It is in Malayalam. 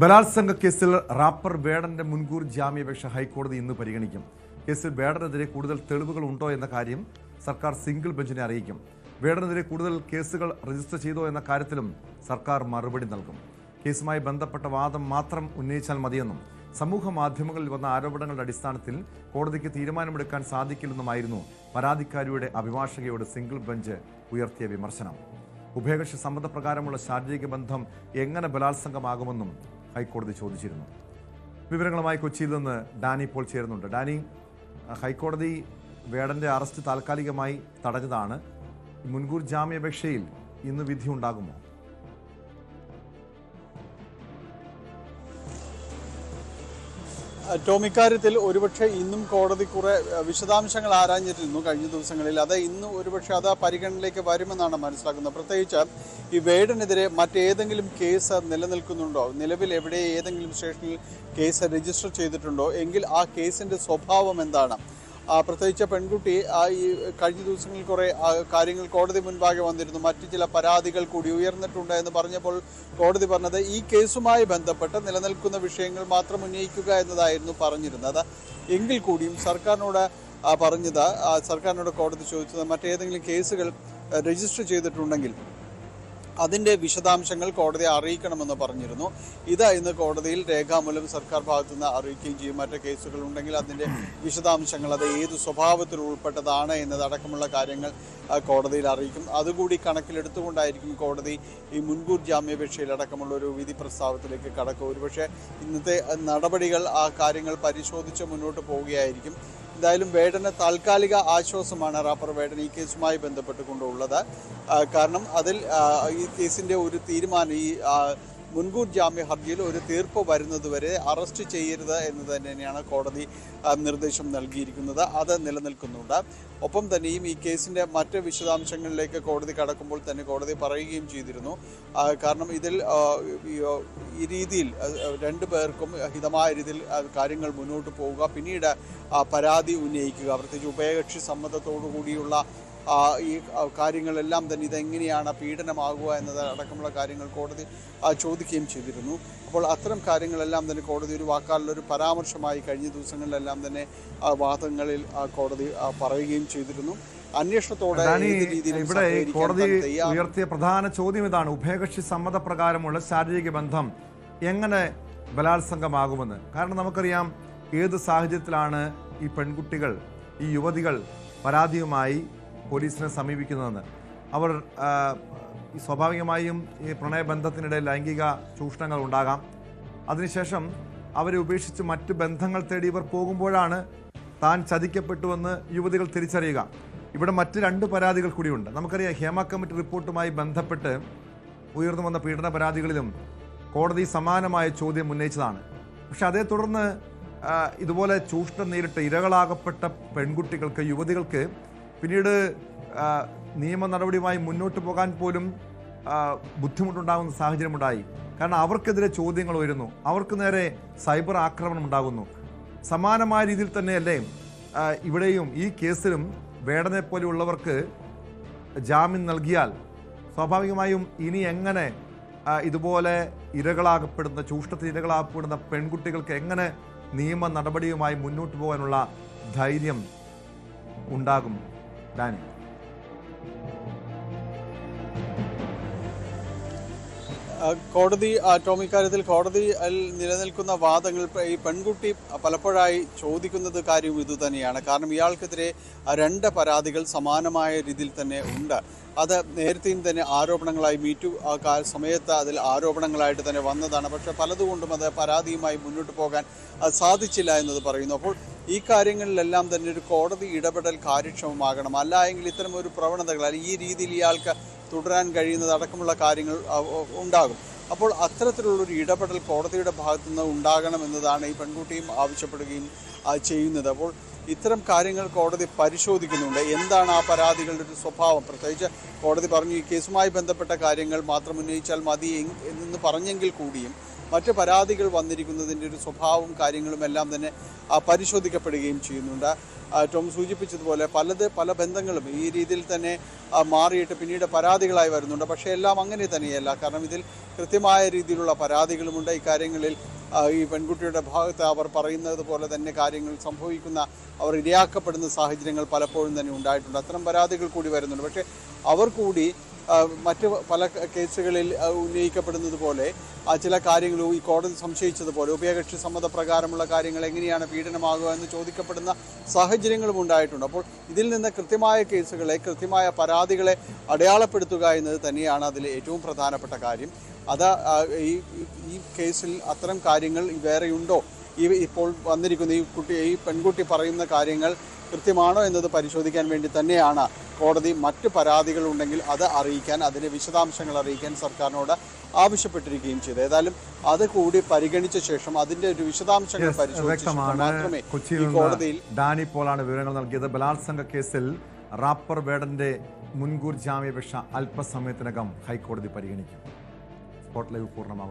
ബലാത്സംഗ കേസിൽ റാപ്പർ വേടന്റെ മുൻകൂർ ജാമ്യാപേക്ഷ ഹൈക്കോടതി ഇന്ന് പരിഗണിക്കും. കേസിൽ വേടനെതിരെ കൂടുതൽ തെളിവുകൾ ഉണ്ടോ എന്ന കാര്യം സർക്കാർ സിംഗിൾ ബെഞ്ചിനെ അറിയിക്കും. വേടനെതിരെ കൂടുതൽ കേസുകൾ രജിസ്റ്റർ ചെയ്തോ എന്ന കാര്യത്തിലും സർക്കാർ മറുപടി നൽകും. കേസുമായി ബന്ധപ്പെട്ട വാദം മാത്രം ഉന്നയിച്ചാൽ മതിയെന്നും സമൂഹ മാധ്യമങ്ങളിൽ വന്ന ആരോപണങ്ങളുടെ അടിസ്ഥാനത്തിൽ കോടതിക്ക് തീരുമാനമെടുക്കാൻ സാധിക്കില്ലെന്നുമായിരുന്നു പരാതിക്കാരിയുടെ അഭിഭാഷകയോട് സിംഗിൾ ബെഞ്ച് ഉയർത്തിയ വിമർശനം. ഉഭയകക്ഷി സമ്മതപ്രകാരമുള്ള ശാരീരിക ബന്ധം എങ്ങനെ ബലാത്സംഗമാകുമെന്നും ഹൈക്കോടതി ചോദിച്ചിരുന്നു. വിവരങ്ങളുമായി കൊച്ചിയിൽ നിന്ന് ഡാനി ഇപ്പോൾ ചേരുന്നുണ്ട്. ഡാനി ഹൈക്കോടതി വേടന്റെ അറസ്റ്റ് താൽക്കാലികമായി തടഞ്ഞതാണ്. മുൻകൂർ ജാമ്യാപേക്ഷയിൽ ഇന്ന് വിധി ഉണ്ടാകുമോ? ടോമിക്കാര്യത്തിൽ ഒരുപക്ഷെ ഇന്നും കോടതി കുറെ വിശദാംശങ്ങൾ ആരാഞ്ഞിരുന്നു കഴിഞ്ഞ ദിവസങ്ങളിൽ. അത് ഇന്ന് ഒരുപക്ഷെ അത് പരിഗണനയിലേക്ക് വരുമെന്നാണ് മനസ്സിലാക്കുന്നത്. പ്രത്യേകിച്ച് ഈ വേടനെതിരെ മറ്റേതെങ്കിലും കേസ് നിലനിൽക്കുന്നുണ്ടോ? നിലവിൽ എവിടെ ഏതെങ്കിലും സ്റ്റേഷനിൽ കേസ് രജിസ്റ്റർ ചെയ്തിട്ടുണ്ടോ? എങ്കിൽ ആ കേസിന്റെ സ്വഭാവം എന്താണ്? പ്രത്യേകിച്ച് പെൺകുട്ടി ആ ഈ കഴിഞ്ഞ ദിവസങ്ങളിൽ കുറേ കാര്യങ്ങൾ കോടതി മുൻപാകെ വന്നിരുന്നു. മറ്റ് ചില പരാതികൾ കൂടി ഉയർന്നിട്ടുണ്ട് എന്ന് പറഞ്ഞപ്പോൾ കോടതി പറഞ്ഞത് ഈ കേസുമായി ബന്ധപ്പെട്ട് നിലനിൽക്കുന്ന വിഷയങ്ങൾ മാത്രം ഉന്നയിക്കുക എന്നതായിരുന്നു പറഞ്ഞിരുന്നത്. എങ്കിൽ കൂടിയും സർക്കാരിനോട് പറഞ്ഞത് സർക്കാരിനോട് കോടതി ചോദിച്ചത് മറ്റേതെങ്കിലും കേസുകൾ രജിസ്റ്റർ ചെയ്തിട്ടുണ്ടെങ്കിൽ അതിന്റെ വിശദാംശങ്ങൾ കോടതിയെ അറിയിക്കണമെന്ന് പറഞ്ഞിരുന്നു. ഇത് ഇന്ന് കോടതിയിൽ രേഖാമൂലം സർക്കാർ ഭാഗത്തു നിന്ന് അറിയിക്കുകയും ചെയ്യും. മറ്റു കേസുകൾ ഉണ്ടെങ്കിൽ അതിന്റെ വിശദാംശങ്ങൾ അത് ഏത് സ്വഭാവത്തിൽ ഉൾപ്പെട്ടതാണ് എന്നതടക്കമുള്ള കാര്യങ്ങൾ കോടതിയിൽ അറിയിക്കും. അതുകൂടി കണക്കിലെടുത്തുകൊണ്ടായിരിക്കും കോടതി ഈ മുൻകൂർ ജാമ്യാപേക്ഷയിലടക്കമുള്ള ഒരു വിധി പ്രസ്താവത്തിലേക്ക് കടക്കുക. ഒരുപക്ഷെ ഇന്നത്തെ നടപടികൾ ആ കാര്യങ്ങൾ പരിശോധിച്ച് മുന്നോട്ട് പോവുകയായിരിക്കും. എന്തായാലും വേടന് താൽക്കാലിക ആശ്വാസമാണ് റാപ്പർ വേടൻ ഈ കേസുമായി ബന്ധപ്പെട്ടുകൊണ്ടുള്ളത്. കാരണം അതിൽ ഈ കേസിന്റെ ഒരു തീരുമാനം ഈ മുൻകൂർ ജാമ്യ ഹർജിയിൽ ഒരു തീർപ്പ് വരുന്നതുവരെ അറസ്റ്റ് ചെയ്യരുത് എന്ന് തന്നെയാണ് കോടതി നിർദ്ദേശം നൽകിയിരിക്കുന്നത്. അത് നിലനിൽക്കുന്നുണ്ട്. ഒപ്പം തന്നെയും ഈ കേസിന്റെ മറ്റ് വിശദാംശങ്ങളിലേക്ക് കോടതി കടക്കുമ്പോൾ തന്നെ കോടതി പറയുകയും ചെയ്തിരുന്നു. കാരണം ഇതിൽ ഈ, രീതിയിൽ രണ്ടു പേർക്കും ഹിതമായ രീതിയിൽ കാര്യങ്ങൾ മുന്നോട്ട് പോവുക പിന്നീട് പരാതി ഉന്നയിക്കുക. പ്രത്യേകിച്ച് ഉഭയകക്ഷി സമ്മതത്തോടു കൂടിയുള്ള ഈ കാര്യങ്ങളെല്ലാം തന്നെ ഇതെങ്ങനെയാണ് പീഡനമാകുക എന്നത് അടക്കമുള്ള കാര്യങ്ങൾ കോടതി ചോദിക്കുകയും ചെയ്തിരുന്നു. അപ്പോൾ അത്തരം കാര്യങ്ങളെല്ലാം തന്നെ കോടതി ഒരു വാക്കാലുള്ള ഒരു പരാമർശമായി കഴിഞ്ഞ ദിവസങ്ങളിലെല്ലാം തന്നെ ആ, വാദങ്ങളിൽ ആ, കോടതി പറയുകയും ചെയ്തിരുന്നു. അന്വേഷണത്തോടെ ഇവിടെ കോടതി ഉയർത്തിയ പ്രധാന ചോദ്യം ഇതാണ്. ഉഭയകക്ഷി സമ്മതപ്രകാരമുള്ള ശാരീരിക ബന്ധം എങ്ങനെ ബലാത്സംഗമാകുമെന്ന്. കാരണം നമുക്കറിയാം ഏത് സാഹചര്യത്തിലാണ് ഈ പെൺകുട്ടികൾ ഈ യുവതികൾ പരാതിയുമായി പോലീസിനെ സമീപിക്കുന്നതെന്ന്. അവർ സ്വാഭാവികമായും ഈ പ്രണയബന്ധത്തിനിടെ ലൈംഗിക ചൂഷണങ്ങൾ ഉണ്ടാകാം. അതിനുശേഷം അവരെ ഉപേക്ഷിച്ച് മറ്റ് ബന്ധങ്ങൾ തേടി ഇവർ പോകുമ്പോഴാണ് താൻ ചതിക്കപ്പെട്ടുവെന്ന് യുവതികൾ തിരിച്ചറിയുക. ഇവിടെ മറ്റ് രണ്ട് പരാതികൾ കൂടിയുണ്ട്. നമുക്കറിയാം ഹേമ കമ്മിറ്റി റിപ്പോർട്ടുമായി ബന്ധപ്പെട്ട് ഉയർന്നു വന്ന പീഡന പരാതികളിലും കോടതി സമാനമായ ചോദ്യം ഉന്നയിച്ചതാണ്. പക്ഷെ അതേ തുടർന്ന് ഇതുപോലെ ചൂഷണം നേരിട്ട് ഇരകളാകപ്പെട്ട പെൺകുട്ടികൾക്ക് യുവതികൾക്ക് പിന്നീട് നിയമ നടപടിയുമായി മുന്നോട്ട് പോകാൻ പോലും ബുദ്ധിമുട്ടുണ്ടാകുന്ന സാഹചര്യമുണ്ടായി. കാരണം അവർക്കെതിരെ ചോദ്യങ്ങൾ ഉയരുന്നു. അവർക്ക് നേരെ സൈബർ ആക്രമണം ഉണ്ടാകുന്നു. സമാനമായ രീതിയിൽ തന്നെയല്ലേ ഇവിടെയും ഈ കേസിലും വേടനെ പോലെയുള്ളവർക്ക് ജാമ്യം നൽകിയാൽ സ്വാഭാവികമായും ഇനി എങ്ങനെ ഇതുപോലെ ഇരകളാകപ്പെടുന്ന ചൂഷണത്തിന് ഇരകളാകപ്പെടുന്ന പെൺകുട്ടികൾക്ക് എങ്ങനെ നിയമ നടപടിയുമായി മുന്നോട്ട് പോകാനുള്ള ധൈര്യം ഉണ്ടാകും? ആ, കോടതി ടോമി കാര്യത്തിൽ കോടതിയിൽ നിലനിൽക്കുന്ന വാദങ്ങൾ ഈ പെൺകുട്ടി പലപ്പോഴായി ചോദിക്കുന്നത് കാര്യവും ഇതുതന്നെയാണ് കാരണം ഇയാൾക്കെതിരെ രണ്ട് പരാതികൾ സമാനമായ രീതിയിൽ തന്നെ ഉണ്ട്. അത് നേരത്തെയും തന്നെ ആരോപണങ്ങളായി മീറ്റു സമയത്ത് അതിൽ ആരോപണങ്ങളായിട്ട് തന്നെ വന്നതാണ്. പക്ഷേ പലതുകൊണ്ടും അത് പരാതിയുമായി മുന്നോട്ട് പോകാൻ സാധിച്ചില്ല എന്നത് പറയുന്നു. അപ്പോൾ ഈ കാര്യങ്ങളിലെല്ലാം തന്നെ ഒരു കോടതി ഇടപെടൽ കാര്യക്ഷമമാകണം. അല്ല എങ്കിൽ ഇത്തരം ഒരു പ്രവണതകൾ അല്ലെങ്കിൽ ഈ രീതിയിൽ ഇയാൾക്ക് തുടരാൻ കഴിയുന്നത് അടക്കമുള്ള കാര്യങ്ങൾ ഉണ്ടാകും. അപ്പോൾ അത്തരത്തിലുള്ളൊരു ഇടപെടൽ കോടതിയുടെ ഭാഗത്തു നിന്ന് ഉണ്ടാകണം എന്നതാണ് ഈ പെൺകുട്ടിയും ആവശ്യപ്പെടുകയും ചെയ്യുന്നത്. അപ്പോൾ ഇത്തരം കാര്യങ്ങൾ കോടതി പരിശോധിക്കുന്നുണ്ട്. എന്താണ് ആ പരാതികളുടെ ഒരു സ്വഭാവം? പ്രത്യേകിച്ച് കോടതി പറഞ്ഞു ഈ കേസുമായി ബന്ധപ്പെട്ട കാര്യങ്ങൾ മാത്രം ഉന്നയിച്ചാൽ മതി എന്ന് പറഞ്ഞെങ്കിൽ കൂടിയും മറ്റ് പരാതികൾ വന്നിരിക്കുന്നതിന്റെ ഒരു സ്വഭാവവും കാര്യങ്ങളും എല്ലാം തന്നെ പരിശോധിക്കപ്പെടുകയും ചെയ്യുന്നുണ്ട്. ടോം സൂചിപ്പിച്ചതുപോലെ പലത് പല ബന്ധങ്ങളും ഈ രീതിയിൽ തന്നെ മാറിയിട്ട് പിന്നീട് പരാതികളായി വരുന്നുണ്ട്. പക്ഷേ എല്ലാം അങ്ങനെ തന്നെയല്ല. കാരണം ഇതിൽ കൃത്യമായ രീതിയിലുള്ള പരാതികളുമുണ്ട്. ഇക്കാര്യങ്ങളിൽ കാര്യങ്ങളിൽ ഈ പെൺകുട്ടിയുടെ ഭാഗത്ത് അവർ പറയുന്നത് പോലെ തന്നെ കാര്യങ്ങൾ സംഭവിക്കുന്ന അവർ ഇരയാക്കപ്പെടുന്ന സാഹചര്യങ്ങൾ പലപ്പോഴും തന്നെ ഉണ്ടായിട്ടുണ്ട്. അത്തരം പരാതികൾ കൂടി വരുന്നുണ്ട്. പക്ഷേ അവർ കൂടി മറ്റ് പല കേസുകളിൽ ഉന്നയിക്കപ്പെടുന്നത് പോലെ ചില കാര്യങ്ങൾ ഈ കോടതി സംശയിച്ചതുപോലെ ഉഭയകക്ഷി സമ്മതപ്രകാരമുള്ള കാര്യങ്ങൾ എങ്ങനെയാണ് പീഡനമാകുക എന്ന് ചോദിക്കപ്പെടുന്ന സാഹചര്യങ്ങളും ഉണ്ടായിട്ടുണ്ട്. അപ്പോൾ ഇതിൽ നിന്ന് കൃത്യമായ കേസുകളെ കൃത്യമായ പരാതികളെ അടയാളപ്പെടുത്തുക എന്നത് തന്നെയാണ് അതിൽ ഏറ്റവും പ്രധാനപ്പെട്ട കാര്യം. അത് ഈ- ഈ കേസിൽ അത്തരം കാര്യങ്ങൾ വേറെയുണ്ടോ? ഈ ഇപ്പോൾ വന്നിരിക്കുന്ന ഈ കുട്ടി ഈ പെൺകുട്ടി പറയുന്ന കാര്യങ്ങൾ കൃത്യമാണോ എന്നത് പരിശോധിക്കാൻ വേണ്ടി തന്നെയാണ് കോടതി മറ്റ് പരാതികൾ ഉണ്ടെങ്കിൽ അത് അറിയിക്കാൻ അതിന്റെ വിശദാംശങ്ങൾ അറിയിക്കാൻ സർക്കാരിനോട് ആവശ്യപ്പെട്ടിരിക്കുകയും ചെയ്തു. ഏതായാലും അത് കൂടി പരിഗണിച്ച ശേഷം അതിന്റെ ഒരു വിശദാംശങ്ങൾ Yes, പരിശോധിച്ച ശേഷം വ്യക്തമാണ്. മാത്രമേ കൊച്ചിയിൽ കോടതിയിൽ ഡാനി പോളാണ് വിവരങ്ങൾ നൽകിയത്. ബലാത്സംഗ കേസിൽ റാപ്പർ വേടന്റെ മുൻകൂർ ജാമ്യപേക്ഷ അല്പസമയത്തിനകം ഹൈക്കോടതി പരിഗണിക്കും. Spot live പൂർണമാകും.